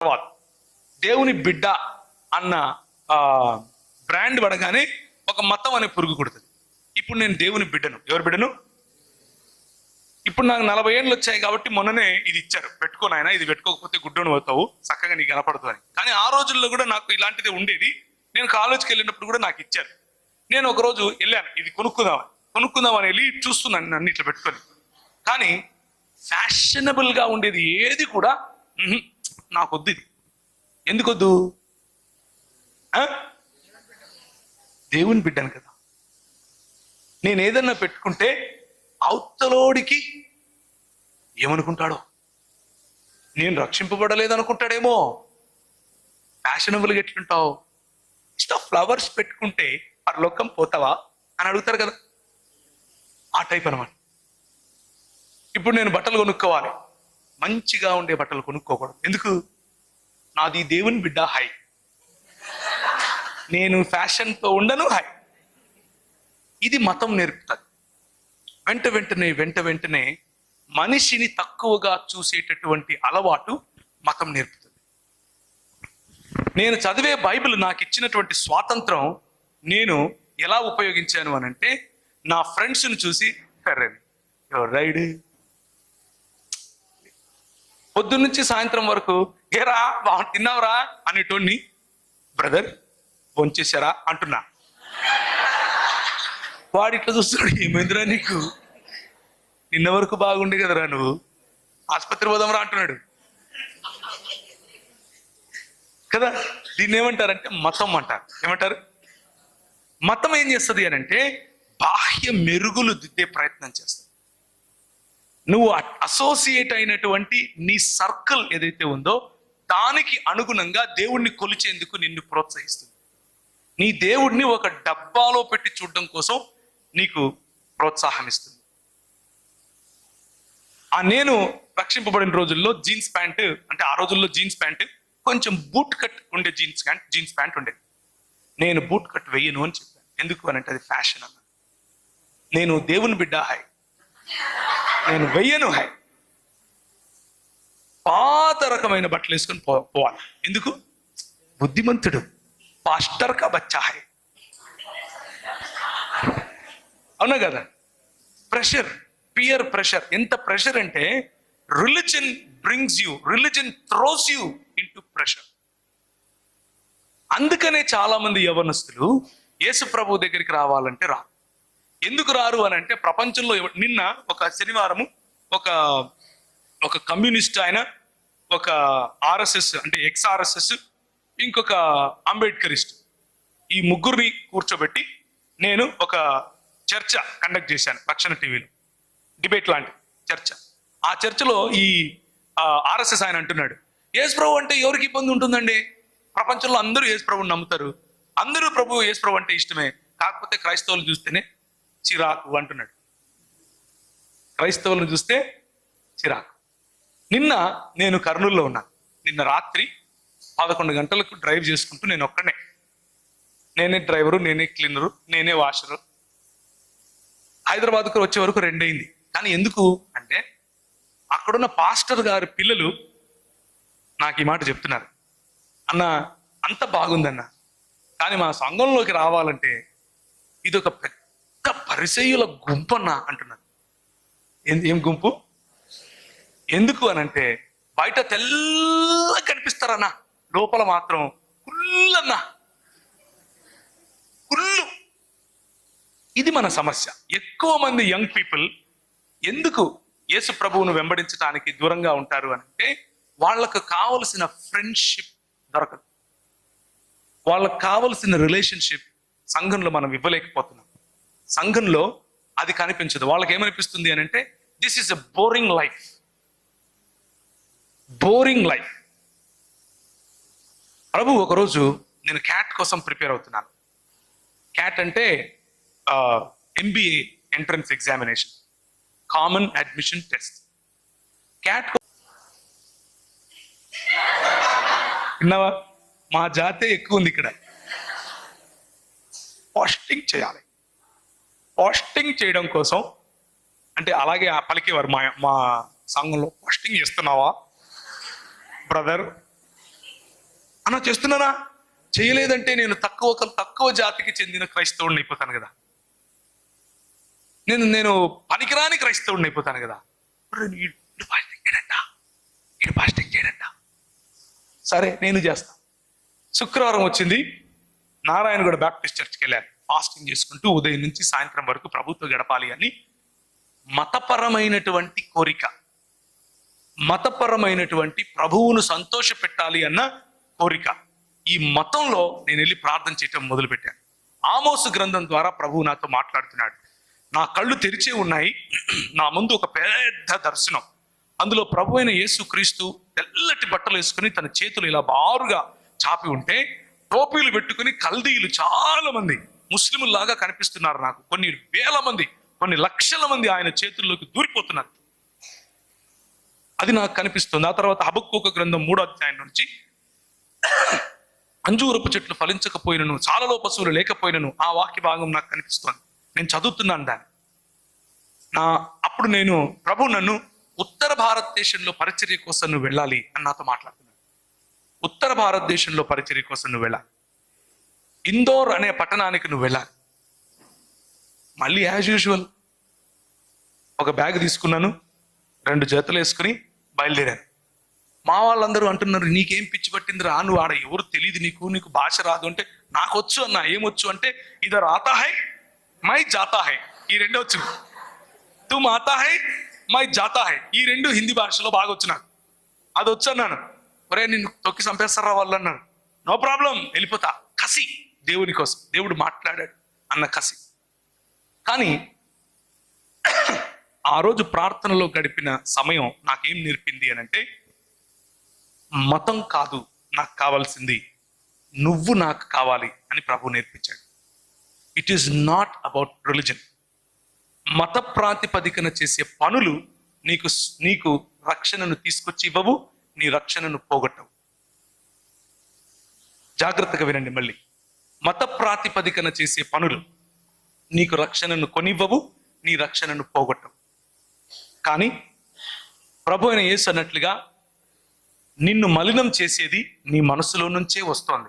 తర్వాత దేవుని బిడ్డ అన్న బ్రాండ్ పడగానే ఒక మతం అనే పురుగు కొడుతుంది. ఇప్పుడు నేను దేవుని బిడ్డను. ఎవరి బిడ్డను? ఇప్పుడు నాకు నలభై ఏళ్ళు వచ్చాయి కాబట్టి మొన్ననే ఇది ఇచ్చారు. పెట్టుకో ఆయన ఇది పెట్టుకోకపోతే గుడ్డను పోతావు. చక్కగా నీకు కనపడదు కానీ ఆ రోజుల్లో కూడా నాకు ఇలాంటిది ఉండేది. నేను కాలేజ్కి వెళ్ళినప్పుడు కూడా నాకు ఇచ్చారు. నేను ఒక రోజు వెళ్ళాను. ఇది కొనుక్కుందామని. కొనుక్కుందామని వెళ్ళి చూస్తున్నాను నన్ను ఇట్లా పెట్టుకొని. కానీ ఫ్యాషనబుల్గా ఉండేది ఏది కూడా "ఉహుం, నాకు వద్దు ఇది. ఎందుకొద్దు? ఆ? దేవుని బిడ్డను కదా. నేను ఏదన్నా పెట్టుకుంటే అవతలోడికి ఏమనుకుంటాడో? నేను రక్షింపబడలేదనుకుంటాడేమో? ఫ్యాషనబుల్గా ఎట్లుంటావు? ఇష్ట ఫ్లవర్స్ పెట్టుకుంటే పరలోకం పోతావా? అని అడుగుతారు కదా. ఆ టైప్ అనమాట ఇప్పుడు నేను బట్టలు కొనుక్కోవాలి. మంచిగా ఉండే బట్టలు కొనుక్కోకూడదు. ఎందుకు? నాది దేవుని బిడ్డ హై. నేను ఫ్యాషన్తో ఉండను హై. ఇది మతం నేర్పుతుంది. వెంట వెంటనే వెంట వెంటనే మనిషిని తక్కువగా చూసేటటువంటి అలవాటు మతం నేర్పుతుంది. నేను చదివే బైబిల్ నాకు ఇచ్చినటువంటి స్వాతంత్రం నేను ఎలా ఉపయోగించాను అని అంటే నా ఫ్రెండ్స్ని చూసి "అరే, ఎవరు రైడ్ పొద్దున్నుంచి సాయంత్రం వరకు ఏరా బా తిన్నావురా? అనేటోడిని బ్రదర్ భోంచేశారా? అంటున్నా. వాడు ఇట్లా చూస్తున్నాడు ఏమైందిరా నీకు? నిన్న వరకు బాగుండే కదరా నువ్వు? ఆసుపత్రి పోదాంరా? అంటున్నాడు. కదా దీన్ని ఏమంటారంటే మతం అంటారు ఏమంటారు? మతం ఏం చేస్తుంది అని అంటే బాహ్య మెరుగులు దిద్దే ప్రయత్నం చేస్తుంది. నువ్వు అసోసియేట్ అయినటువంటి నీ సర్కిల్ ఏదైతే ఉందో దానికి అనుగుణంగా దేవుణ్ణి కొలిచేందుకు నిన్ను ప్రోత్సహిస్తుంది. నీ దేవుడిని ఒక డబ్బాలో పెట్టి చూడడం కోసం నీకు ప్రోత్సాహం ఇస్తుంది. ఆ నేను రక్షింపబడిన రోజుల్లో జీన్స్ ప్యాంట్ అంటే ఆ రోజుల్లో జీన్స్ ప్యాంట్ కొంచెం బూట్ కట్ ఉండే జీన్స్ ప్యాంట్ జీన్స్ ప్యాంట్ ఉండేది నేను బూట్ కట్ వెయ్యను అని చెప్పాను. ఎందుకు అని అంటే అది ఫ్యాషన్ అన్న నేను దేవుని బిడ్డ హై. నేను వెయ్యను హై. పాత రకమైన బట్టలు వేసుకొని పో పోవాలి. ఎందుకు? బుద్ధిమంతుడు. పాస్టర్ కా బచ్చా హై. అవునా కదా? ప్రెషర్ పియర్ ప్రెషర్ ఎంత ప్రెషర్ అంటే religion brings you religion throws you into pressure అందుకనే చాలా మంది యవనస్తులు యేసు ప్రభు దగ్గరికి రావాలంటే రారు. ఎందుకు రారు అని అంటే ప్రపంచంలో నిన్న ఒక శనివారము ఒక ఒక కమ్యూనిస్ట్ ఆయన ఒక ఆర్ఎస్ఎస్ అంటే ఎక్స్ ఆర్ఎస్ఎస్ ఇంకొక అంబేద్కరిస్ట్ ఈ ముగ్గురిని కూర్చోబెట్టి నేను ఒక చర్చ కండక్ట్ చేశాను రక్షణ టీవీలో. డిబేట్ లాంటి చర్చ. ఆ చర్చలో ఈ ఆర్ఎస్ఎస్ ఆయన అంటున్నాడు యేసు ప్రభు అంటే ఎవరికి ఇబ్బంది ఉంటుందండి? ప్రపంచంలో అందరూ యేసు ప్రభుని నమ్ముతారు. అందరూ ప్రభు యేసు ప్రభు అంటే ఇష్టమే. కాకపోతే క్రైస్తవులు చూస్తేనే చిరాకు అంటున్నాడు. క్రైస్తవులను చూస్తే చిరాకు. నిన్న నేను కర్నూలులో ఉన్నాను నిన్న రాత్రి పదకొండు గంటలకు డ్రైవ్ చేసుకుంటూ నేను ఒక్కనే నేనే డ్రైవరు నేనే క్లీనరు నేనే వాషరు. హైదరాబాద్కు వచ్చే వరకు రెండైంది కానీ ఎందుకు అంటే అక్కడున్న పాస్టర్ గారి పిల్లలు నాకు ఈ మాట చెప్తున్నారు. అన్న అంత బాగుందన్న. కానీ మా సంఘంలోకి రావాలంటే ఇది ఒక పెద్ద పరిచయుల గుంపన్న అంటున్నారు ఏం- ఏం గుంపు? ఎందుకు అనంటే బయట తెల్ల కనిపిస్తారన్నా లోపల మాత్రం కుళ్ళన్నా. కుళ్ళు. ఇది మన సమస్య. ఎక్కువ మంది యంగ్ పీపుల్ ఎందుకు యేసు ప్రభువును వెంబడించడానికి దూరంగా ఉంటారు అని అంటే వాళ్ళకు కావలసిన ఫ్రెండ్షిప్ దొరకదు. వాళ్ళకు కావలసిన రిలేషన్షిప్ సంఘంలో మనం ఇవ్వలేకపోతున్నాం. సంఘంలో అది కనిపించదు. వాళ్ళకి ఏమనిపిస్తుంది అని అంటే this is a boring life boring life ప్రభు ఒకరోజు నేను క్యాట్ కోసం ప్రిపేర్ అవుతున్నాను. క్యాట్ అంటే MBA entrance examination. Common admission test CAT విన్నావా? మా జాతే ఎక్కువ ఉంది ఇక్కడ. పోస్టింగ్ చేయాలి. పోస్టింగ్ చేయడం కోసం అంటే అలాగే ఆ పలికేవారు మా మా సంఘంలో పోస్టింగ్ చేస్తున్నావా బ్రదర్? అన్న చేస్తున్నానా? చేయలేదంటే నేను తక్కువ తక్కువ జాతికి చెందిన క్రైస్తవుడిని అయిపోతాను కదా. నేను నేను పనికిరాని క్రైస్తవుడిని అయిపోతాను కదా. ఫాస్టింగ్ చేయడంట? ఇటు ఫాస్టింగ్ చేయడంట? సరే నేను చేస్తా. శుక్రవారం వచ్చింది. నారాయణగూడ బ్యాప్టిస్ట్ చర్చ్కి వెళ్ళాను. ఫాస్టింగ్ చేసుకుంటూ ఉదయం నుంచి సాయంత్రం వరకు ప్రభుత్వం గడపాలి అని మతపరమైనటువంటి కోరిక. మతపరమైనటువంటి ప్రభువును సంతోష పెట్టాలి అన్న కోరిక. ఈ మతంలో నేను వెళ్ళి ప్రార్థన చేయటం మొదలుపెట్టాను. ఆమోసు గ్రంథం ద్వారా ప్రభువు నాతో మాట్లాడుతున్నాడు. నా కళ్ళు తెరిచే ఉన్నాయి. నా ముందు ఒక పెద్ద దర్శనం. అందులో ప్రభు అయిన యేసు క్రీస్తు తెల్లటి బట్టలు వేసుకుని తన చేతులు ఇలా బారుగా చాపి ఉంటే టోపీలు పెట్టుకుని కల్దీలు చాలా మంది ముస్లింలాగా కనిపిస్తున్నారు నాకు. కొన్ని వేల మంది కొన్ని లక్షల మంది ఆయన చేతుల్లోకి దూరిపోతున్నారు. అది నాకు కనిపిస్తుంది. ఆ తర్వాత హబక్కోక గ్రంథం మూడో అధ్యాయం నుంచి అంజూరపు చెట్లు ఫలించకపోయినను చాలలో పశువులు లేకపోయినను ఆ వాక్య భాగం నాకు కనిపిస్తోంది. నేను చదువుతున్నాను దాన్ని. నా అప్పుడు నేను ప్రభు నన్ను ఉత్తర భారతదేశంలో పరిచర్య కోసం నువ్వు వెళ్ళాలి అని నాతో మాట్లాడుతున్నాను ఉత్తర భారతదేశంలో పరిచర్య కోసం నువ్వు వెళ్ళాలి. ఇందోర్ అనే పట్టణానికి నువ్వు వెళ్ళాలి. మళ్ళీ యాజ్ యూజువల్ ఒక బ్యాగ్ తీసుకున్నాను రెండు జతలు వేసుకుని బయలుదేరాను. మా వాళ్ళందరూ అంటున్నారు నీకేం పిచ్చి పట్టింది రా నువ్వు ఆడ ఎవరు తెలియదు నీకు నీకు భాష రాదు అంటే నాకు వచ్చు అన్న ఏమొచ్చు అంటే ఇదర్ ఆతా హై మై జాతా హై ఈ రెండు వచ్చు. తుమ్ ఆతా హై మై జాతా హై ఈ రెండు హిందీ భాషలో బాగా వచ్చు నాకు. అది వచ్చు అన్నాను. ఒరే నిన్ను తొక్కి చంపేస్తారా వాళ్ళు? అన్నాను. నో ప్రాబ్లం వెళ్ళిపోతా. కసి. దేవుని కోసం దేవుడు మాట్లాడాడు అన్న కసి. కానీ ఆ రోజు ప్రార్థనలో గడిపిన సమయం నాకేం నేర్పింది అని అంటే మతం కాదు నాకు కావాల్సింది నువ్వు నాకు కావాలి అని ప్రభు నేర్పించాడు. It is not about religion మత ప్రాతిపదికన చేసే పనులు నీకు నీకు రక్షణను తీసుకొచ్చి ఇవ్వవు నీ రక్షణను పోగొట్టవు. జాగ్రత్తగా వినండి మళ్ళీ. మత ప్రాతిపదికన చేసే పనులు నీకు రక్షణను కొనివ్వవు నీ రక్షణను పోగొట్టవు. కానీ ప్రభు అయిన యేసు అన్నట్లుగా నిన్ను మలినం చేసేది నీ మనసులో నుంచే వస్తోంది.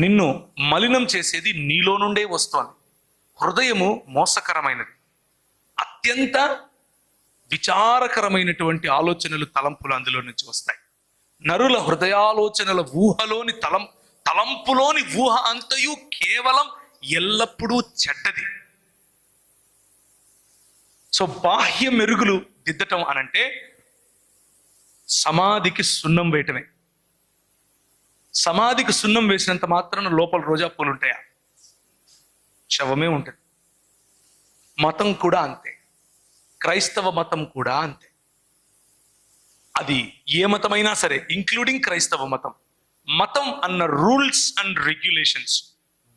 నిన్ను మలినం చేసేది నీలో నుండే వస్తోంది. హృదయము మోసకరమైనది. అత్యంత విచారకరమైనటువంటి ఆలోచనలు తలంపులు అందులో నుంచి వస్తాయి. నరుల హృదయాలోచనల ఊహలోని తలం తలంపులోని ఊహ అంతయు కేవలం ఎల్లప్పుడూ చెడ్డది. సో బాహ్య మెరుగులు దిద్దటం అనంటే సమాధికి సున్నం వేయటమే. సమాధికి సున్నం వేసినంత మాత్రాన లోపల రోజా పూలు ఉంటాయా శవమే ఉంటుంది. మతం కూడా అంతే. క్రైస్తవ మతం కూడా అంతే. అది ఏ మతమైనా సరే ఇంక్లూడింగ్ క్రైస్తవ మతం. మతం అన్న rules and regulations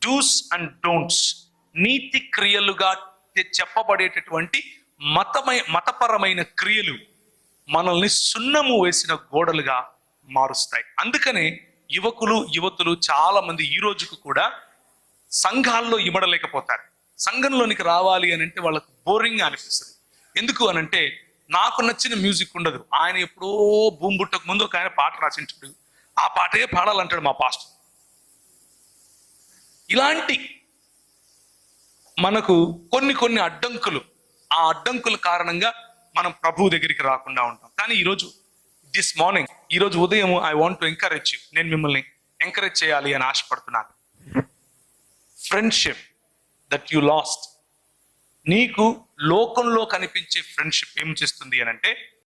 do's and don'ts నీతి క్రియలుగా చెప్పబడేటటువంటి మతమై మతపరమైన క్రియలు మనల్ని సున్నము వేసిన గోడలుగా మారుస్తాయి. అందుకనే యువకులు యువతులు చాలా మంది ఈ రోజుకు కూడా సంఘాల్లో ఇమడలేకపోతారు. సంఘంలోనికి రావాలి అని అంటే వాళ్ళకు బోరింగ్ అనిపిస్తుంది. ఎందుకు అని అంటే నాకు నచ్చిన మ్యూజిక్ ఉండదు. ఆయన ఎప్పుడో భూమి పుట్టక ముందు ఒక ఆయన పాట రాసింటాడు. ఆ పాటే పాడాలంటాడు మా పాస్టర్. ఇలాంటి మనకు కొన్ని కొన్ని అడ్డంకులు ఆ అడ్డంకుల కారణంగా మనం ప్రభు దగ్గరికి రాకుండా ఉంటాం. కానీ ఈరోజు దిస్ మార్నింగ్ ఈరోజు ఉదయం I want to encourage you నేను మిమ్మల్ని ఎంకరేజ్ చేయాలి అని ఆశపడుతున్నాను. ఫ్రెండ్షిప్ దట్ యు లాస్ట్ నీకు లోకంలో కనిపించే ఫ్రెండ్షిప్ ఏం చేస్తుంది అని అంటే